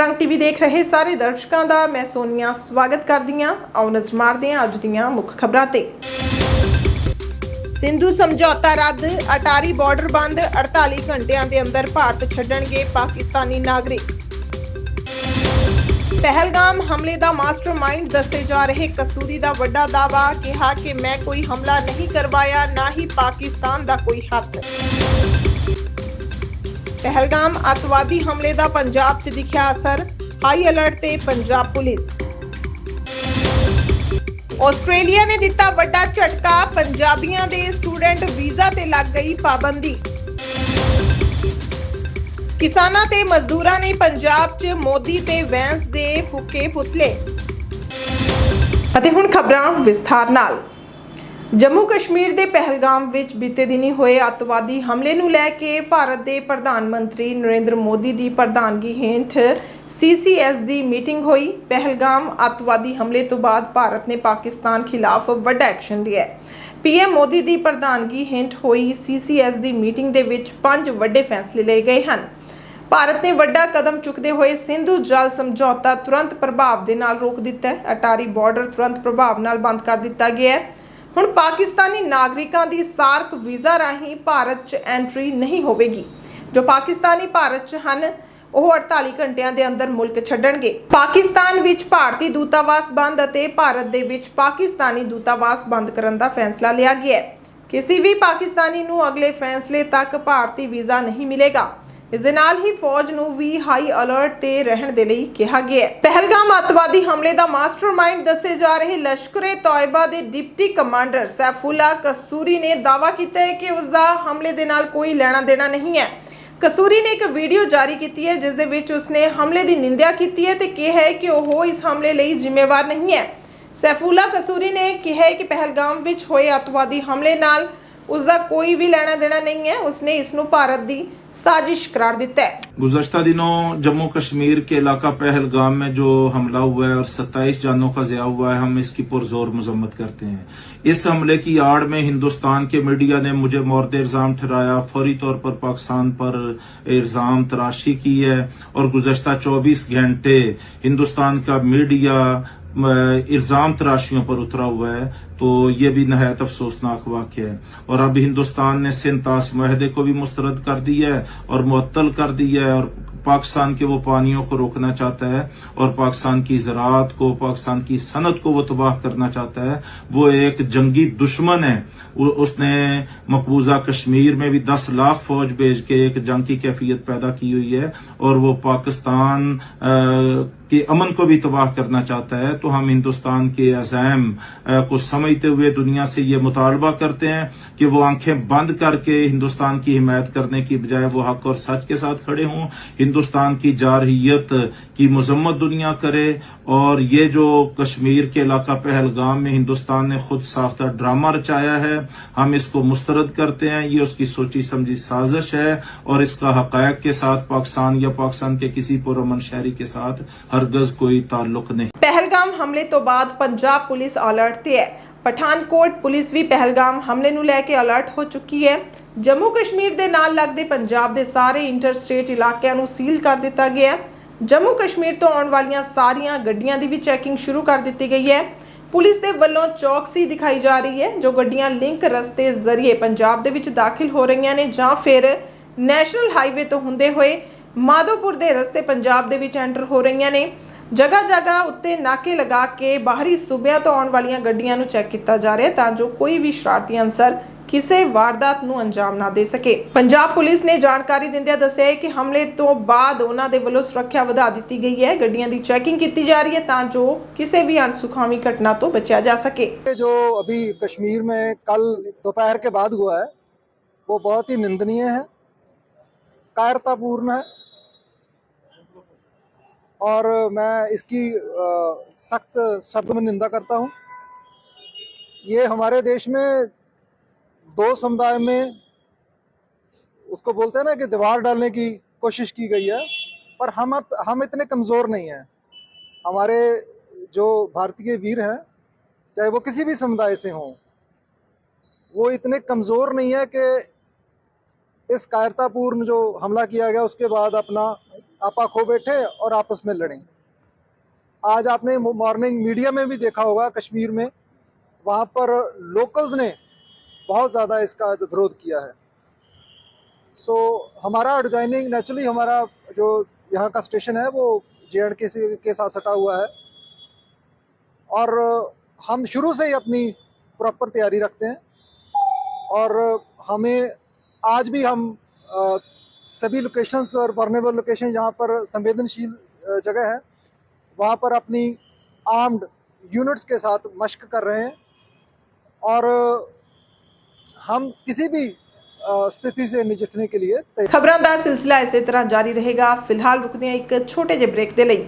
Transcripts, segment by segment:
ਖਬਰਾਂ ਟੀਵੀ ਦੇਖ ਰਹੇ ਸਾਰੇ ਦਰਸ਼ਕਾਂ ਦਾ ਮੈਂ ਸੋਨੀਆ ਸਵਾਗਤ ਕਰਦੀ ਹਾਂ। ਆਓ ਨਜ਼ਰ ਮਾਰਦੇ ਹਾਂ ਅੱਜ ਦੀਆਂ ਮੁੱਖ ਖਬਰਾਂ ਤੇ। ਸਿੰਧੂ ਸਮਝੌਤਾ ਰੱਦ, ਅਟਾਰੀ ਬਾਰਡਰ ਬੰਦ 48 ਘੰਟਿਆਂ ਦੇ ਅੰਦਰ ਭਾਰਤ ਛੱਡਣਗੇ ਪਾਕਿਸਤਾਨੀ ਨਾਗਰਿਕ। ਪਹਿਲਗਾਮ ਹਮਲੇ ਦਾ ਮਾਸਟਰਮਾਈਂਡ ਦੱਸੇ ਜਾ ਰਹੇ ਕਸੂਰੀ ਦਾ ਵੱਡਾ ਦਾਵਾ ਕਿਹਾ ਕਿ ਮੈਂ ਕੋਈ ਹਮਲਾ ਨਹੀਂ ਕਰਵਾਇਆ, ਨਾ ਹੀ ਪਾਕਿਸਤਾਨ ਦਾ ਕੋਈ ਹੱਥ। ਪਹਿਲਗਾਮ ਅੱਤਵਾਦੀ ਹਮਲੇ ਦਾ ਪੰਜਾਬ 'ਚ ਦਿਖਿਆ ਅਸਰ, ਹਾਈ ਅਲਰਟ ਤੇ ਪੰਜਾਬ ਪੁਲਿਸ। ਆਸਟ੍ਰੇਲੀਆ ਨੇ ਦਿੱਤਾ ਵੱਡਾ ਝਟਕਾ, ਪੰਜਾਬੀਆਂ ਦੇ ਸਟੂਡੈਂਟ ਵੀਜ਼ਾ ਤੇ ਲੱਗ ਗਈ ਪਾਬੰਦੀ। ਕਿਸਾਨਾਂ ਤੇ ਮਜ਼ਦੂਰਾਂ ਨੇ ਪੰਜਾਬ 'ਚ ਮੋਦੀ ਤੇ ਵੈਂਸ ਦੇ ਫੁੱਕੇ ਪੁਤਲੇ। ਅਤੇ ਹੁਣ ਖਬਰਾਂ ਵਿਸਥਾਰ ਨਾਲ। ਜੰਮੂ ਕਸ਼ਮੀਰ ਦੇ ਪਹਿਲਗਾਮ ਵਿੱਚ ਬੀਤੇ ਦਿਨੀ ਹੋਏ ਅੱਤਵਾਦੀ ਹਮਲੇ ਨੂੰ ਲੈ ਕੇ ਭਾਰਤ ਦੇ ਪ੍ਰਧਾਨ ਮੰਤਰੀ ਨਰਿੰਦਰ ਮੋਦੀ ਦੀ ਪ੍ਰਧਾਨਗੀ ਹੇਠ ਸੀਸੀਐਸ ਦੀ ਮੀਟਿੰਗ ਹੋਈ। ਪਹਿਲਗਾਮ ਅੱਤਵਾਦੀ ਹਮਲੇ ਤੋਂ ਬਾਅਦ ਭਾਰਤ ਨੇ ਪਾਕਿਸਤਾਨ ਖਿਲਾਫ ਵੱਡਾ ਐਕਸ਼ਨ ਲਿਆ। ਹੈ ਪੀਐਮ ਮੋਦੀ ਦੀ ਪ੍ਰਧਾਨਗੀ ਹੇਠ ਹੋਈ ਸੀਸੀਐਸ ਦੀ ਮੀਟਿੰਗ ਦੇ ਵਿੱਚ ਪੰਜ ਵੱਡੇ ਫੈਸਲੇ ਲਏ ਗਏ ਹਨ। ਭਾਰਤ ਨੇ ਵੱਡਾ ਕਦਮ ਚੁੱਕਦੇ ਹੋਏ ਸਿੰਧੂ ਜਲ ਸਮਝੌਤਾ ਤੁਰੰਤ ਪ੍ਰਭਾਵ ਦੇ ਨਾਲ ਰੋਕ ਦਿੱਤਾ ਹੈ। ਅਟਾਰੀ ਬਾਰਡਰ ਤੁਰੰਤ ਪ੍ਰਭਾਵ ਨਾਲ ਬੰਦ ਕਰ ਦਿੱਤਾ ਗਿਆ ਹੈ। ਹੁਣ ਪਾਕਿਸਤਾਨੀ ਨਾਗਰਿਕਾਂ ਦੀ ਸਾਰਕ ਵੀਜ਼ਾ ਰਾਹੀਂ ਭਾਰਤ 'ਚ ਐਂਟਰੀ ਨਹੀਂ ਹੋਵੇਗੀ। ਜੋ ਪਾਕਿਸਤਾਨੀ ਭਾਰਤ 'ਚ ਹਨ, ਉਹ 48 ਘੰਟਿਆਂ ਦੇ ਅੰਦਰ ਮੁਲਕ ਛੱਡਣਗੇ। ਪਾਕਿਸਤਾਨ ਵਿੱਚ ਭਾਰਤੀ ਦੂਤਾਵਾਸ ਬੰਦ ਅਤੇ ਭਾਰਤ ਦੇ ਵਿੱਚ ਪਾਕਿਸਤਾਨੀ ਦੂਤਾਵਾਸ ਬੰਦ ਕਰਨ ਦਾ ਫੈਸਲਾ ਲਿਆ ਗਿਆ ਹੈ। ਕਿਸੇ ਵੀ ਪਾਕਿਸਤਾਨੀ ਨੂੰ ਅਗਲੇ ਫੈਸਲੇ ਤੱਕ ਭਾਰਤੀ ਵੀਜ਼ਾ ਨਹੀਂ ਮਿਲੇਗਾ। ਇਸ ਦੇ ਨਾਲ ਹੀ ਫੌਜ ਨੂੰ ਵੀ ਹਾਈ ਅਲਰਟ ਤੇ ਰਹਿਣ ਦੇ ਲਈ ਕਿਹਾ ਗਿਆ ਹੈ। ਪਹਿਲਗਾਮ ਅੱਤਵਾਦੀ ਹਮਲੇ ਦਾ ਮਾਸਟਰਮਾਈਂਡ ਦੱਸੇ ਜਾ ਰਹੇ ਲਸ਼ਕਰੇ ਤੌਇਬਾ ਦੇ ਡਿਪਟੀ ਕਮਾਂਡਰ ਸੈਫੁੱਲਾ ਕਸੂਰੀ ਨੇ ਦਾਅਵਾ ਕੀਤਾ ਹੈ ਕਿ ਉਸ ਦਾ ਹਮਲੇ ਦੇ ਨਾਲ ਕੋਈ ਲੈਣਾ ਦੇਣਾ ਨਹੀਂ ਹੈ। ਕਸੂਰੀ ਨੇ ਇੱਕ ਵੀਡੀਓ ਜਾਰੀ ਕੀਤੀ ਹੈ, ਜਿਸ ਦੇ ਵਿੱਚ ਉਸਨੇ ਹਮਲੇ ਦੀ ਨਿੰਦਿਆ ਕੀਤੀ ਹੈ ਤੇ ਕਿਹਾ ਹੈ ਕਿ ਉਹ ਇਸ ਹਮਲੇ ਲਈ ਜ਼ਿੰਮੇਵਾਰ ਨਹੀਂ ਹੈ। ਸੈਫੁੱਲਾ ਕਸੂਰੀ ਨੇ ਕਿਹਾ ਹੈ ਕਿ ਪਹਿਲਗਾਮ ਵਿੱਚ ਹੋਏ ਅੱਤਵਾਦੀ ਹਮਲੇ ਨਾਲ ਉਸ ਦਾ ਕੋਈ ਵੀ ਲੈਣਾ ਦੇਣਾ ਨਹੀਂ ਹੈ ਉਸਨੇ ਇਸ ਨੂੰ ਭਾਰਤ ਦੀ ਸਾਜ਼ਿਸ਼ करार ਦਿੱਤਾ है गुजशत दिनों जम्मू कश्मीर के इलाका पहलगाम में जो हमला हुआ है और 27 जानों का ज़िया हुआ है हम इसकी पुरजोर मजम्मत करते हैं इस हमले की आड़ में हिंदुस्तान के मीडिया ने मुझे मौरद इल्ज़ाम ठहराया फौरी तौर पर पाकिस्तान पर इल्ज़ाम तराशी की है और गुजशत 24 घंटे हिंदुस्तान का मीडिया अ, इल्ज़ाम तराशियों पर उतरा हुआ है तो ये भी नहायत अफसोसनाक वाक्य है। और अब हिंदुस्तान ने सिंतास माहदे को भी मुस्तरद कर दिया है और मुअत्तल कर दिया है और पाकिस्तान के वो पानियों को रोकना चाहता है और पाकिस्तान की ज़रात को पाकिस्तान की सनत को वो तबाह करना चाहता है। वो एक जंगी दुश्मन है। उसने मकबूजा कश्मीर में भी 10 लाख फौज भेज के एक जंग की कैफियत पैदा की हुई है और वो पाकिस्तान अ, के अमन को भी तबाह करना चाहता है तो हम हिंदुस्तान के अजैम को समझते हुए दुनिया से ये मुतालबा करते हैं कि वो आँखें बंद करके हिंदुस्तान की हिमायत करने की बजाय वो हक और सच के साथ खड़े हों। हिंदुस्तान की जारहीत की मजम्मत दुनिया करे और ये जो कश्मीर के इलाका पहलगाम में हिंदुस्तान ने खुद साख्ता ड्रामा रचाया है हम इसको मुस्तरद करते हैं ये उसकी सोची समझी साजिश है और इसका हकायक के साथ पाकिस्तान या पाकिस्तान के किसी पुरमन शहरी के साथ हरगज कोई ताल्लुक नहीं ਪਹਿਲਗਾਮ ਹਮਲੇ ਤੋਂ ਬਾਅਦ ਪੰਜਾਬ ਪੁਲਿਸ ਅਲਰਟ ਤੇ ਹੈ ਪਠਾਨਕੋਟ ਪੁਲਿਸ ਵੀ ਪਹਿਲਗਾਮ ਹਮਲੇ ਨੂੰ ਲੈ ਕੇ ਅਲਰਟ ਹੋ ਚੁੱਕੀ ਹੈ ਜੰਮੂ ਕਸ਼ਮੀਰ ਦੇ ਨਾਲ ਲੱਗਦੇ ਪੰਜਾਬ ਦੇ ਸਾਰੇ ਇੰਟਰਸਟੇਟ ਇਲਾਕਿਆਂ ਨੂੰ ਸੀਲ ਕਰ ਦਿੱਤਾ ਗਿਆ ਹੈ ਜੰਮੂ ਕਸ਼ਮੀਰ ਤੋਂ ਆਉਣ ਵਾਲੀਆਂ ਸਾਰੀਆਂ ਗੱਡੀਆਂ ਦੀ ਵੀ ਚੈਕਿੰਗ ਸ਼ੁਰੂ ਕਰ ਦਿੱਤੀ ਗਈ ਹੈ। ਪੁਲਿਸ ਦੇ ਵੱਲੋਂ ਚੌਕਸੀ ਦਿਖਾਈ ਜਾ ਰਹੀ ਹੈ, ਜੋ ਗੱਡੀਆਂ ਲਿੰਕ ਰਸਤੇ ਜ਼ਰੀਏ ਪੰਜਾਬ ਦੇ ਵਿੱਚ ਦਾਖਲ ਹੋ ਰਹੀਆਂ ਨੇ ਜਾਂ ਫਿਰ ਨੈਸ਼ਨਲ ਹਾਈਵੇ ਤੋਂ ਹੁੰਦੇ ਹੋਏ ਮਾਧੋਪੁਰ ਦੇ ਰਸਤੇ ਪੰਜਾਬ ਦੇ ਵਿੱਚ ਐਂਟਰ ਹੋ ਰਹੀਆਂ ਨੇ। ਜਗ੍ਹਾ ਜਗ੍ਹਾ ਉੱਤੇ ਨਾਕੇ ਲਗਾ ਕੇ ਬਾਹਰੀ ਸੂਬਿਆਂ ਤੋਂ ਆਉਣ ਵਾਲੀਆਂ ਗੱਡੀਆਂ ਨੂੰ ਚੈੱਕ ਕੀਤਾ ਜਾ ਰਿਹਾ ਤਾਂ ਜੋ ਕੋਈ ਵੀ ਸ਼ਰਾਰਤੀ ਅਨਸਰ ਕਿਸੇ ਵਾਰਦਾਤ ਨੂੰ ਅੰਜਾਮ ਨਾ ਦੇ ਸਕੇ ਪੰਜਾਬ ਪੁਲਿਸ ਨੇ ਜਾਣਕਾਰੀ ਦਿੰਦਿਆਂ ਦੱਸਿਆ ਹੈ ਕਿ ਹਮਲੇ ਤੋਂ ਬਾਅਦ ਉਹਨਾਂ ਦੇ ਵੱਲੋਂ ਸੁਰੱਖਿਆ ਵਧਾ ਦਿੱਤੀ ਗਈ ਹੈ ਗੱਡੀਆਂ ਦੀ ਚੈਕਿੰਗ ਕੀਤੀ ਜਾ ਰਹੀ ਹੈ ਤਾਂ ਜੋ ਕਿਸੇ ਵੀ ਅਣਸੁਖਾਵੀ घटना ਤੋਂ ਬਚਿਆ ਜਾ ਸਕੇ ये जो अभी कश्मीर में कल दोपहर के बाद हुआ है वो बहुत ही निंदनीय है कायरतापूर्ण है और मैं इसकी सख्त शब्द में निंदा करता हूँ ये हमारे देश में दो समुदाय में उसको बोलते हैं ना कि दीवार डालने की कोशिश की गई है, पर हम हम इतने कमज़ोर नहीं हैं। हमारे जो भारतीय वीर हैं, चाहे वो किसी भी समुदाय से हों, वो इतने कमज़ोर नहीं है कि इस कायरतापूर्ण जो हमला किया गया, उसके बाद अपना आपा खो बैठे और आपस में लड़ें। आज आपने मॉर्निंग मीडिया में भी देखा होगा, कश्मीर में, वहाँ पर लोकल्स ने बहुत ज़्यादा इसका विरोध किया है। सो so, हमारा एडजॉइनिंग नेचुरली हमारा जो यहाँ का स्टेशन है वो जे एंड के के साथ सटा हुआ है। और हम शुरू से ही अपनी प्रॉपर तैयारी रखते हैं। और हमें आज भी हम अ, सभी लोकेशंस और वर्नेबल लोकेशन जहाँ पर संवेदनशील जगह है। वहाँ पर अपनी आर्म्ड यूनिट्स के साथ मश्क कर रहे हैं। और हम किसी भी अ, स्थिति से निपटने के लिए तैयार ਖਬਰਾਂ ਦਾ ਸਿਲਸਿਲਾ ਇਸੇ ਤਰ੍ਹਾਂ ਜਾਰੀ ਰਹੇਗਾ ਫਿਲਹਾਲ ਰੁਕਦੇ ਹਾਂ ਇੱਕ ਛੋਟੇ ਜਿਹੇ ਬ੍ਰੇਕ ਦੇ ਲਈ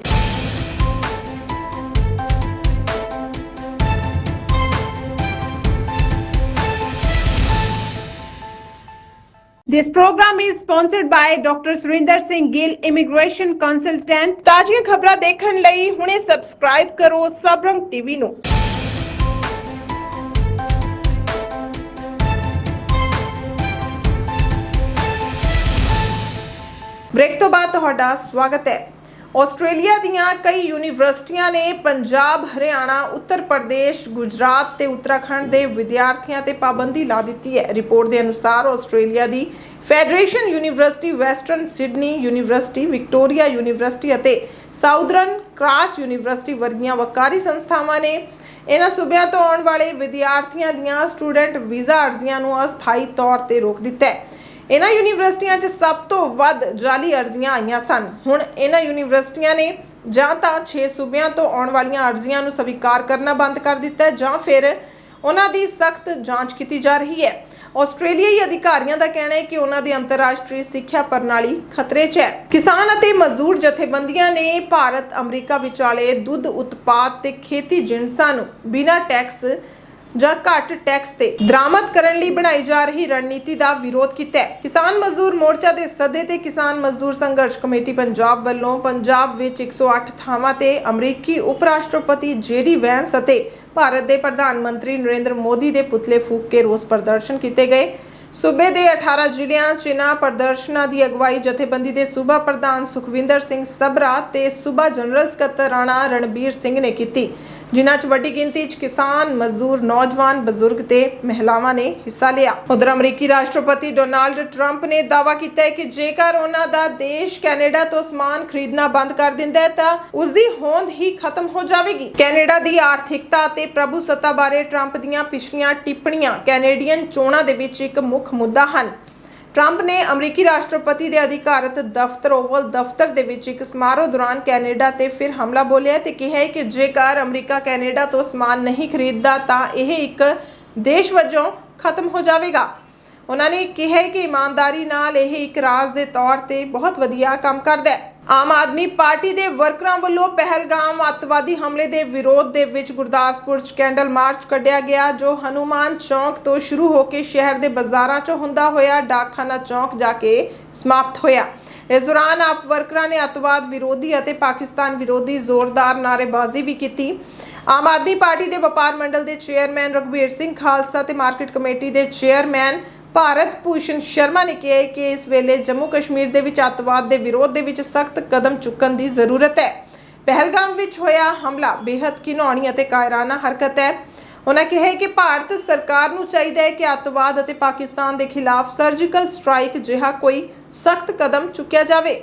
This program is sponsored by Dr. Surinder Singh Gill, Immigration Consultant. ਤਾਜ਼ੀਆਂ ਖਬਰਾਂ ਦੇਖਣ ਲਈ ਹੁਣੇ ਸਬਸਕ੍ਰਾਈਬ ਕਰੋ ਸਬਰੰਗ ਟੀਵੀ ਨੂੰ ਬ੍ਰੇਕ ਤੋਂ ਬਾਅਦ ਤੁਹਾਡਾ ਸਵਾਗਤ ਹੈ। ਆਸਟ੍ਰੇਲੀਆ ਦੀਆਂ ਕਈ ਯੂਨੀਵਰਸਿਟੀਆਂ ਨੇ ਪੰਜਾਬ, ਹਰਿਆਣਾ, ਉੱਤਰ ਪ੍ਰਦੇਸ਼, ਗੁਜਰਾਤ ਤੇ ਉੱਤਰਾਖੰਡ ਦੇ ਵਿਦਿਆਰਥੀਆਂ ਤੇ ਪਾਬੰਦੀ ਲਾ ਦਿੱਤੀ ਹੈ। ਰਿਪੋਰਟ ਦੇ ਅਨੁਸਾਰ ਆਸਟ੍ਰੇਲੀਆ ਦੀ Federation University Western Sydney University, Victoria University ਅਤੇ ਸਾਊਦਰਨ ਕ੍ਰਾਸ ਯੂਨੀਵਰਸਿਟੀ ਵਰਗੀਆਂ ਵਕਾਰੀ ਸੰਸਥਾਵਾਂ ਨੇ ਇਹਨਾਂ ਸੂਬਿਆਂ ਤੋਂ ਆਉਣ ਵਾਲੇ ਵਿਦਿਆਰਥੀਆਂ ਦੀਆਂ ਸਟੂਡੈਂਟ ਵੀਜ਼ਾ ਅਰਜ਼ੀਆਂ ਨੂੰ ਅਸਥਾਈ ਤੌਰ ਤੇ ਰੋਕ ਦਿੱਤਾ ਹੈ। ਇਹਨਾਂ ਯੂਨੀਵਰਸਿਟੀਆਂ 'ਚ ਸਭ ਤੋਂ ਵੱਧ ਜਾਲੀ ਅਰਜ਼ੀਆਂ ਆਈਆਂ ਸਨ। ਹੁਣ ਇਹਨਾਂ ਯੂਨੀਵਰਸਿਟੀਆਂ ਨੇ ਜਾਂ ਤਾਂ 6 ਸੂਬਿਆਂ ਤੋਂ ਆਉਣ ਵਾਲੀਆਂ ਅਰਜ਼ੀਆਂ ਨੂੰ ਸਵੀਕਾਰ ਕਰਨਾ ਬੰਦ ਕਰ ਦਿੱਤਾ ਹੈ ਜਾਂ ਫਿਰ ਉਹਨਾਂ ਦੀ ਸਖਤ ਜਾਂਚ ਕੀਤੀ ਜਾ ਰਹੀ ਹੈ। ਆਸਟ੍ਰੇਲੀਆਈ ਅਧਿਕਾਰੀਆਂ ਦਾ ਕਹਿਣਾ ਹੈ ਕਿ ਉਹਨਾਂ ਦੀ ਅੰਤਰਰਾਸ਼ਟਰੀ ਸਿੱਖਿਆ ਪ੍ਰਣਾਲੀ ਖਤਰੇ 'ਚ ਹੈ। ਕਿਸਾਨ ਅਤੇ ਮਜ਼ਦੂਰ ਜਥੇਬੰਦੀਆਂ ਨੇ ਭਾਰਤ ਅਮਰੀਕਾ ਵਿਚਾਲੇ ਦੁੱਧ ਉਤਪਾਦ ਤੇ ਖੇਤੀ ਜਿਣਸਾਂ ਨੂੰ ਬਿਨਾਂ ਟੈਕਸ ਜਾਂ ਘੱਟ ਟੈਕਸ ਤੇ ਦਰਾਮਦ ਕਰਨ ਲਈ ਬਣਾਈ ਜਾ ਰਹੀ ਰਣਨੀਤੀ ਦਾ ਵਿਰੋਧ ਕੀਤਾ ਹੈ। ਕਿਸਾਨ ਮਜ਼ਦੂਰ ਮੋਰਚਾ ਦੇ ਸੱਦੇ ਤੇ ਕਿਸਾਨ ਮਜ਼ਦੂਰ ਸੰਘਰਸ਼ ਕਮੇਟੀ ਪੰਜਾਬ ਵੱਲੋਂ ਪੰਜਾਬ ਵਿੱਚ 108 ਥਾਵਾਂ ਤੇ ਅਮਰੀਕੀ ਉਪ ਰਾਸ਼ਟਰਪਤੀ ਜੇਡੀ ਵੈਂਸ ਅਤੇ ਭਾਰਤ ਦੇ ਪ੍ਰਧਾਨ ਮੰਤਰੀ ਨਰਿੰਦਰ ਮੋਦੀ ਦੇ ਪੁਤਲੇ ਫੂਕ ਕੇ ਰੋਸ ਪ੍ਰਦਰਸ਼ਨ ਕੀਤੇ ਗਏ। ਸੂਬੇ ਦੇ 18 ਜ਼ਿਲ੍ਹਿਆਂ 'ਚ ਇਹਨਾਂ ਪ੍ਰਦਰਸ਼ਨਾਂ ਦੀ ਅਗਵਾਈ ਜਥੇਬੰਦੀ ਦੇ ਸੂਬਾ ਪ੍ਰਧਾਨ ਸੁਖਵਿੰਦਰ ਸਿੰਘ ਸਬਰਾ ਤੇ ਸੂਬਾ ਜਨਰਲ ਸਕੱਤਰ ਰਾਣਾ ਰਣਬੀਰ ਸਿੰਘ ਨੇ ਕੀਤੀ। ਜਿਨ੍ਹਾਂ 'ਚ ਵੱਡੀ ਗਿਣਤੀ 'ਚ ਕਿਸਾਨ, ਮਜ਼ਦੂਰ, ਨੌਜਵਾਨ, ਬਜ਼ੁਰਗ ਤੇ ਮਹਿਲਾਵਾਂ ਨੇ ਹਿੱਸਾ ਲਿਆ। ਉਧਰ ਅਮਰੀਕੀ ਰਾਸ਼ਟਰਪਤੀ ਡੋਨਾਲਡ ਟਰੰਪ ਨੇ ਦਾਅਵਾ ਕੀਤਾ ਹੈ ਕਿ ਜੇਕਰ ਉਹਨਾਂ ਦਾ ਦੇਸ਼ ਕੈਨੇਡਾ ਤੋਂ ਸਮਾਨ ਖਰੀਦਣਾ ਬੰਦ ਕਰ ਦਿੰਦਾ ਹੈ, ਤਾਂ ਉਸ ਦੀ ਹੋਂਦ ਹੀ ਖਤਮ ਹੋ ਜਾਵੇਗੀ। ਕੈਨੇਡਾ ਦੀ ਆਰਥਿਕਤਾ ਅਤੇ ਪ੍ਰਭੂਸੱਤਾ ਬਾਰੇ ਟਰੰਪ ਦੀਆਂ ਪਿਛਲੀਆਂ ਟਿੱਪਣੀਆਂ ਕੈਨੇਡੀਅਨ ਚੋਣਾਂ ਦੇ ਵਿੱਚ ਇੱਕ ਮੁੱਖ ਮੁੱਦਾ ਹਨ। ਟਰੰਪ ਨੇ ਅਮਰੀਕੀ ਰਾਸ਼ਟਰਪਤੀ ਦੇ ਅਧਿਕਾਰਤ ਦਫ਼ਤਰ ਓਵਲ ਦਫ਼ਤਰ ਦੇ ਵਿੱਚ ਇੱਕ ਸਮਾਰੋਹ ਦੌਰਾਨ ਕੈਨੇਡਾ ਤੇ ਫਿਰ ਹਮਲਾ ਬੋਲਿਆ ਤੇ ਕਿਹਾ ਕਿ ਜੇਕਰ ਅਮਰੀਕਾ ਕੈਨੇਡਾ ਤੋਂ ਸਮਾਨ ਨਹੀਂ ਖਰੀਦਦਾ ਤਾਂ ਇਹ ਇੱਕ ਦੇਸ਼ ਵਜੋਂ ਖਤਮ ਹੋ ਜਾਵੇਗਾ। ਉਹਨਾਂ ਨੇ ਕਿਹਾ ਕਿ ਇਮਾਨਦਾਰੀ ਨਾਲ ਇਹ ਇੱਕ ਰਾਜ ਦੇ ਤੌਰ ਤੇ ਬਹੁਤ ਵਧੀਆ ਕੰਮ ਕਰਦਾ ਹੈ। ਆਮ ਆਦਮੀ ਪਾਰਟੀ ਦੇ ਵਰਕਰਾਂ ਵੱਲੋਂ ਪਹਿਲਗਾਮ ਅੱਤਵਾਦੀ ਹਮਲੇ ਦੇ ਵਿਰੋਧ ਦੇ ਵਿੱਚ ਗੁਰਦਾਸਪੁਰ 'ਚ ਕੈਂਡਲ ਮਾਰਚ ਕੱਢਿਆ ਗਿਆ, ਜੋ ਹਨੂਮਾਨ ਚੌਂਕ ਤੋਂ ਸ਼ੁਰੂ ਹੋ ਕੇ ਸ਼ਹਿਰ ਦੇ ਬਾਜ਼ਾਰਾਂ 'ਚੋਂ ਹੁੰਦਾ ਹੋਇਆ ਡਾਕਖਾਨਾ ਚੌਂਕ ਜਾ ਕੇ ਸਮਾਪਤ ਹੋਇਆ। ਇਸ ਦੌਰਾਨ ਆਪ ਵਰਕਰਾਂ ਨੇ ਅੱਤਵਾਦ ਵਿਰੋਧੀ ਅਤੇ ਪਾਕਿਸਤਾਨ ਵਿਰੋਧੀ ਜ਼ੋਰਦਾਰ ਨਾਅਰੇਬਾਜ਼ੀ ਵੀ ਕੀਤੀ। ਆਮ ਆਦਮੀ ਪਾਰਟੀ ਦੇ ਵਪਾਰ ਮੰਡਲ ਦੇ ਚੇਅਰਮੈਨ ਰਘਬੀਰ ਸਿੰਘ ਖਾਲਸਾ ਤੇ ਮਾਰਕੀਟ ਕਮੇਟੀ ਦੇ ਚੇਅਰਮੈਨ ਭਾਰਤ ਭੂਸ਼ਣ ਸ਼ਰਮਾ ਨੇ ਕਿਹਾ ਹੈ ਕਿ ਇਸ ਵੇਲੇ ਜੰਮੂ ਕਸ਼ਮੀਰ ਦੇ ਵਿੱਚ ਅੱਤਵਾਦ ਦੇ ਵਿਰੋਧ ਦੇ ਵਿੱਚ ਸਖਤ ਕਦਮ ਚੁੱਕਣ ਦੀ ਜ਼ਰੂਰਤ ਹੈ। ਪਹਿਲਗਾਮ ਵਿੱਚ ਹੋਇਆ ਹਮਲਾ ਬੇहद ਘਿਨੌਣੀ ਅਤੇ ਕਾਇਰਾਨਾ ਹਰਕਤ ਹੈ। ਉਹਨਾਂ ਕਿਹਾ ਕਿ ਭਾਰਤ ਸਰਕਾਰ ਨੂੰ ਚਾਹੀਦਾ ਹੈ ਕਿ ਅੱਤਵਾਦ ਅਤੇ ਪਾਕਿਸਤਾਨ ਦੇ ਖਿਲਾਫ ਸਰਜੀਕਲ ਸਟ੍ਰਾਈਕ ਜਿਹਾ ਕੋਈ ਸਖਤ ਕਦਮ ਚੁੱਕਿਆ ਜਾਵੇ।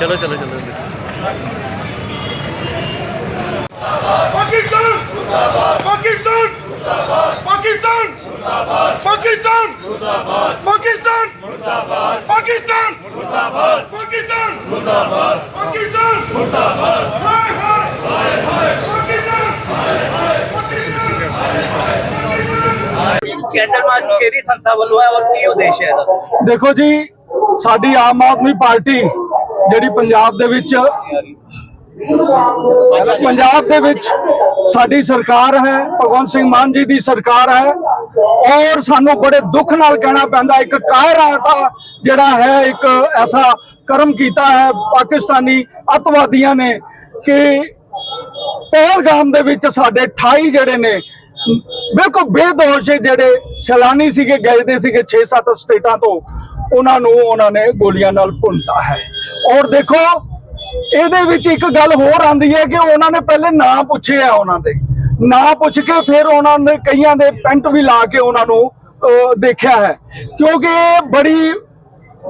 चलो चलो चलो चलो पाकिस्तान पाकिस्तान पाकिस्तान पाकिस्तान पाकिस्तान पाकिस्तान पाकिस्तान पाकिस्तान हाय हाय पाकिस्तान ਸਕੈਂਡਲ ਮਾਰਚ ਕਿਹੜੀ ਸੰਸਥਾ ਵੱਲੋਂ ਹੈ ਔਰ ਕੀ ਉਦੇਸ਼ ਹੈ ਇਹਦਾ ਦੇਖੋ ਜੀ ਸਾਡੀ ਆਮ ਆਦਮੀ ਪਾਰਟੀ ਜਿਹੜੀ ਪੰਜਾਬ ਦੇ ਵਿੱਚ ਪੰਜਾਬ ਦੇ ਵਿੱਚ ਸਾਡੀ ਸਰਕਾਰ ਹੈ ਭਗਵੰਤ ਸਿੰਘ ਮਾਨ ਜੀ ਦੀ ਸਰਕਾਰ ਹੈ ਔਰ ਸਾਨੂੰ ਬੜੇ ਦੁੱਖ ਨਾਲ ਕਹਿਣਾ ਪੈਂਦਾ, ਇੱਕ ਕਾਇਰਾ ਦਾ ਜਿਹੜਾ ਹੈ, ਇੱਕ ਐਸਾ ਕਰਮ ਕੀਤਾ ਹੈ ਪਾਕਿਸਤਾਨੀ ਅਤਵਾਦੀਆਂ ਨੇ ਕਿ ਪਹਿਲਗਾਮ ਦੇ ਵਿੱਚ ਸਾਡੇ 28 ਜਿਹੜੇ ਨੇ, ਬਿਲਕੁਲ ਬੇਦੋਸ਼ ਜਿਹੜੇ ਸੈਲਾਨੀ ਸੀਗੇ, ਗਏ ਦੇ ਸੀਗੇ 6-7 ਸਟੇਟਾਂ ਤੋਂ, ਉਹਨਾਂ ਨੂੰ ਉਹਨਾਂ ਨੇ ਗੋਲੀਆਂ ਨਾਲ ਭੁੰਨਤਾ ਹੈ। ਔਰ ਦੇਖੋ, ਇਹਦੇ ਵਿੱਚ ਇੱਕ ਗੱਲ ਹੋਰ ਆਂਦੀ ਹੈ ਕਿ ਉਹਨਾਂ ਨੇ ਪਹਿਲੇ ਨਾਂ ਪੁੱਛਿਆ ਉਹਨਾਂ ਦੇ। ਨਾ ਪੁੱਛ ਕੇ ਫਿਰ ਉਹਨਾਂ ਨੇ ਕਈਆਂ ਦੇ ਪੈਂਟ ਵੀ ਲਾ ਕੇ ਉਹਨਾਂ ਨੂੰ ਦੇਖਿਆ ਹੈ। ਕਿਉਂਕਿ ਇਹ ਬੜੀ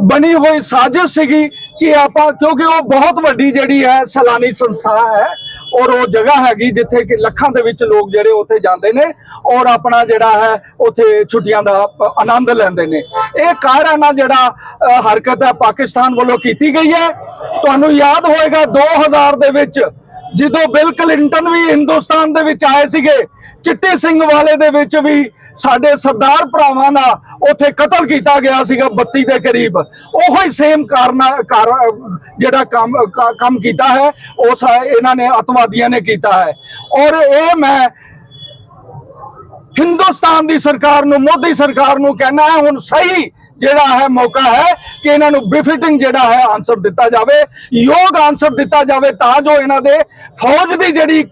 ਬਣੀ ਹੋਈ ਸਾਜ਼ਿਸ਼ ਸੀਗੀ ਕਿ ਆਪਾਂ, ਕਿਉਂਕਿ ਉਹ ਬਹੁਤ ਵੱਡੀ ਜਿਹੜੀ ਹੈ ਸੈਲਾਨੀ ਸੰਸਥਾ ਹੈ ਔਰ ਉਹ ਜਗ੍ਹਾ ਹੈਗੀ ਜਿੱਥੇ ਕਿ ਲੱਖਾਂ ਦੇ ਵਿੱਚ ਲੋਕ ਜਿਹੜੇ ਉੱਥੇ ਜਾਂਦੇ ਨੇ ਔਰ ਆਪਣਾ ਜਿਹੜਾ ਹੈ ਉੱਥੇ ਛੁੱਟੀਆਂ ਦਾ ਆਨੰਦ ਲੈਂਦੇ ਨੇ। ਇਹ ਕਾਇਰਾਨਾ ਜਿਹੜਾ ਹਰਕਤ ਹੈ ਪਾਕਿਸਤਾਨ ਵੱਲੋਂ ਕੀਤੀ ਗਈ ਹੈ। ਤੁਹਾਨੂੰ ਯਾਦ ਹੋਏਗਾ 2000 ਦੇ ਵਿੱਚ ਜਦੋਂ ਬਿਲ ਕਲਿੰਟਨ ਵੀ ਹਿੰਦੁਸਤਾਨ ਦੇ ਵਿੱਚ ਆਏ ਸੀਗੇ, ਚਿੱਟੇ ਸਿੰਘ ਵਾਲੇ ਦੇ ਵਿੱਚ ਵੀ ਸਾਡੇ ਸਰਦਾਰ ਭਰਾਵਾਂ ਦਾ ਉੱਥੇ ਕਤਲ ਕੀਤਾ ਗਿਆ ਸੀਗਾ 32 ਦੇ ਕਰੀਬ। ਉਹੋ ਹੀ ਸੇਮ ਕਾਰਨ ਜਿਹੜਾ ਕੰਮ ਕੰਮ ਕੀਤਾ ਹੈ, ਉਸ, ਇਹਨਾਂ ਨੇ ਅਤਵਾਦੀਆਂ ਨੇ ਕੀਤਾ ਹੈ। ਔਰ ਇਹ ਮੈਂ ਹਿੰਦੁਸਤਾਨ ਦੀ ਸਰਕਾਰ ਨੂੰ, ਮੋਦੀ ਸਰਕਾਰ ਨੂੰ ਕਹਿਣਾ ਹੈ, ਹੁਣ ਸਹੀ ਜਿਹੜਾ ਹੈ ਮੌਕਾ ਹੈ ਕਿ ਇਹਨਾਂ ਨੂੰ ਬਿਫਿਟਿੰਗ ਜਿਹੜਾ ਹੈ ਆਨਸਰ ਦਿੱਤਾ ਜਾਵੇ, ਯੋਗ ਆਨਸਰ ਦਿੱਤਾ ਜਾਵੇ ਤਾਂ ਜੋ ਇਹਨਾਂ ਦੇ ਫੌਜ ਦੀ ਜਿਹੜੀ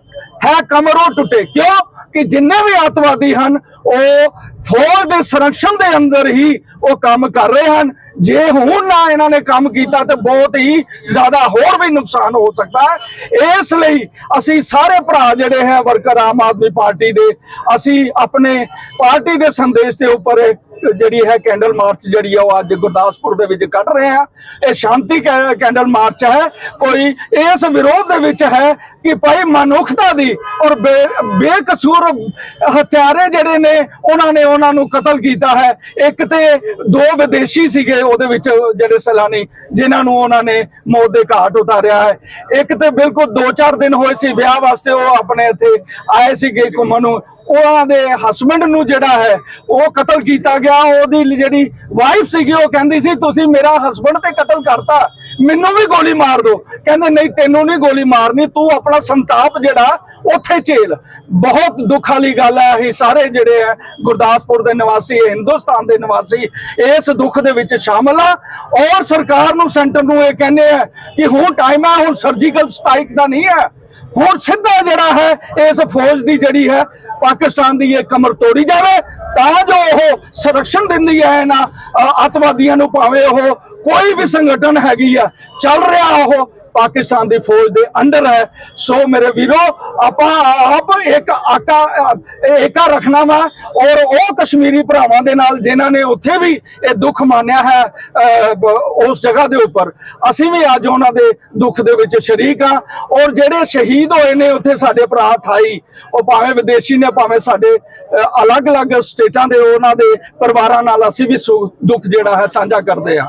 ਹੈ ਕਮਰੋਂ ਟੁੱਟੇ। ਕਿਉਂ? ਕਿ ਜਿੰਨੇ ਵੀ ਅੱਤਵਾਦੀ ਹਨ, ਉਹ ਫੌਜ ਦੇ ਸੰਰਕਸ਼ਣ ਦੇ ਅੰਦਰ ਹੀ ਉਹ ਕੰਮ ਕਰ ਰਹੇ ਹਨ। ਜੇ ਹੁਣ ਨਾ ਇਹਨਾਂ ਨੇ ਕੰਮ ਕੀਤਾ ਤੇ ਬਹੁਤ ਹੀ ਜ਼ਿਆਦਾ ਹੋਰ ਵੀ ਨੁਕਸਾਨ ਹੋ ਸਕਦਾ ਹੈ। ਇਸ ਲਈ ਅਸੀਂ ਸਾਰੇ ਭਰਾ ਜਿਹੜੇ ਹੈ ਵਰਕਰ ਆਮ ਆਦਮੀ ਪਾਰਟੀ ਦੇ, ਅਸੀਂ ਆਪਣੇ ਪਾਰਟੀ ਦੇ ਸੰਦੇਸ਼ ਦੇ ਉੱਪਰ ਜਿਹੜੀ ਹੈ ਕੈਂਡਲ ਮਾਰਚ ਜਿਹੜੀ ਹੈ ਉਹ ਅੱਜ ਗੁਰਦਾਸਪੁਰ ਦੇ ਵਿੱਚ ਕੱਢ ਰਹੇ ਆ ਇਹ ਸ਼ਾਂਤੀ ਕੈਂਡਲ ਮਾਰਚ ਹੈ। ਕੋਈ ਇਸ ਵਿਰੋਧ ਦੇ ਵਿੱਚ ਹੈ ਕਿ ਭਾਈ ਮਨੁੱਖਤਾ ਦੀ ਔਰ ਬੇ- ਬੇਕਸੂਰ ਹਥਿਆਰੇ ਜਿਹੜੇ ਨੇ, ਉਹਨਾਂ ਨੇ ਉਹਨਾਂ ਨੂੰ ਕਤਲ ਕੀਤਾ ਹੈ। ਇੱਕ ਤੇ ਦੋ ਵਿਦੇਸ਼ੀ ਸੀਗੇ ਉਹਦੇ ਵਿੱਚ ਜਿਹੜੇ ਸੈਲਾਨੀ, ਜਿਨ੍ਹਾਂ ਨੂੰ ਉਹਨਾਂ ਨੇ ਮੌਤ ਦੇ ਘਾਟ ਉਤਾਰਿਆ ਹੈ। ਇੱਕ ਤੇ ਬਿਲਕੁਲ 2-4 ਦਿਨ ਹੋਏ ਸੀ ਵਿਆਹ ਵਾਸਤੇ ਉਹ ਆਪਣੇ ਇੱਥੇ ਆਏ ਸੀਗੇ ਘੁੰਮਣ ਨੂੰ। ਉਹਨਾਂ ਦੇ ਹਸਬੰਡ ਨੂੰ ਜਿਹੜਾ ਹੈ, ਉਹ ਕਤਲ ਕੀਤਾ ਗਿਆ। ਉਹਦੀ ਜਿਹੜੀ ਵਾਈਫ ਸੀਗੀ, ਉਹ ਕਹਿੰਦੀ ਸੀ, ਤੁਸੀਂ ਮੇਰਾ ਹਸਬੰਡ ਤੇ ਕਤਲ ਕਰਤਾ। ਮੈਨੂੰ ਵੀ ਗੋਲੀ ਮਾਰ ਦਿਓ। ਕਹਿੰਦੇ, ਨਹੀਂ, ਤੈਨੂੰ ਨਹੀਂ ਗੋਲੀ ਮਾਰਨੀ। ਤੂੰ ਆਪਣਾ ਸੰਤਾਪ ਜਿਹੜਾ, ਉੱਥੇ ਝੇਲ। ਬਹੁਤ ਦੁੱਖ ਵਾਲੀ ਗੱਲ ਹੈ। ਇਹ ਸਾਰੇ ਜਿਹੜੇ ਹੈ, ਗੁਰਦਾਸ ਗੁਰਦਾਸਪੁਰ ਦੇ ਨਿਵਾਸੀ ਹਿੰਦੁਸਤਾਨ ਦੇ ਨਿਵਾਸੀ ਇਸ ਦੁੱਖ ਦੇ ਵਿੱਚ ਸ਼ਾਮਲ ਆ। ਔਰ ਸਰਕਾਰ ਨੂੰ ਸੈਂਟਰ ਨੂੰ ਇਹ ਕਹਿੰਦੇ ਆ ਕਿ ਹੁਣ ਟਾਈਮ ਹੈ ਹੁਣ ਸਰਜੀਕਲ ਸਟ੍ਰਾਈਕ ਦਾ ਨਹੀਂ ਹੈ ਹੁਣ ਸਿੱਧਾ ਜਿਹੜਾ ਹੈ ਇਸ ਫੌਜ ਦੀ ਜਿਹੜੀ ਹੈ ਪਾਕਿਸਤਾਨ ਦੀ ਇਹ ਕਮਰ ਤੋੜੀ ਜਾਵੇ ਤਾਂ ਜੋ ਉਹ ਸੰਰਕਸ਼ਣ ਦਿੰਦੀ ਹੈ ਇਹਨਾਂ ਅ, ਅੱਤਵਾਦੀਆਂ ਨੂੰ ਭਾਵੇਂ ਉਹ ਕੋਈ ਵੀ ਸੰਗਠਨ ਹੈਗੀ ਆ ਚੱਲ ਰਿਹਾ ਉਹ ਪਾਕਿਸਤਾਨ ਦੀ ਫੌਜ ਦੇ ਅੰਡਰ ਹੈ। ਸੋ ਮੇਰੇ ਵੀਰੋ, ਆਪਾਂ ਆਪ ਇੱਕ ਆਕਾ, ਏਕਾ ਰੱਖਣਾ ਵਾ ਔਰ ਉਹ ਕਸ਼ਮੀਰੀ ਭਰਾਵਾਂ ਦੇ ਨਾਲ ਜਿਨ੍ਹਾਂ ਨੇ ਉੱਥੇ ਵੀ ਇਹ ਦੁੱਖ ਮਾਨਿਆ ਹੈ ਉਸ ਜਗ੍ਹਾ ਦੇ ਉੱਪਰ। ਅਸੀਂ ਵੀ ਅੱਜ ਉਹਨਾਂ ਦੇ ਦੁੱਖ ਦੇ ਵਿੱਚ ਸ਼ਰੀਕ ਆ ਔਰ ਜਿਹੜੇ ਸ਼ਹੀਦ ਹੋਏ ਨੇ ਉੱਥੇ ਸਾਡੇ ਭਰਾ 28 ਉਹ ਭਾਵੇਂ ਵਿਦੇਸ਼ੀ ਨੇ, ਭਾਵੇਂ ਸਾਡੇ ਅਲੱਗ-ਅਲੱਗ ਸਟੇਟਾਂ ਦੇ ਉਹਨਾਂ ਦੇ ਪਰਿਵਾਰਾਂ ਨਾਲ ਅਸੀਂ ਵੀ ਸੁ- ਦੁੱਖ ਜਿਹੜਾ ਹੈ ਸਾਂਝਾ ਕਰਦੇ ਆ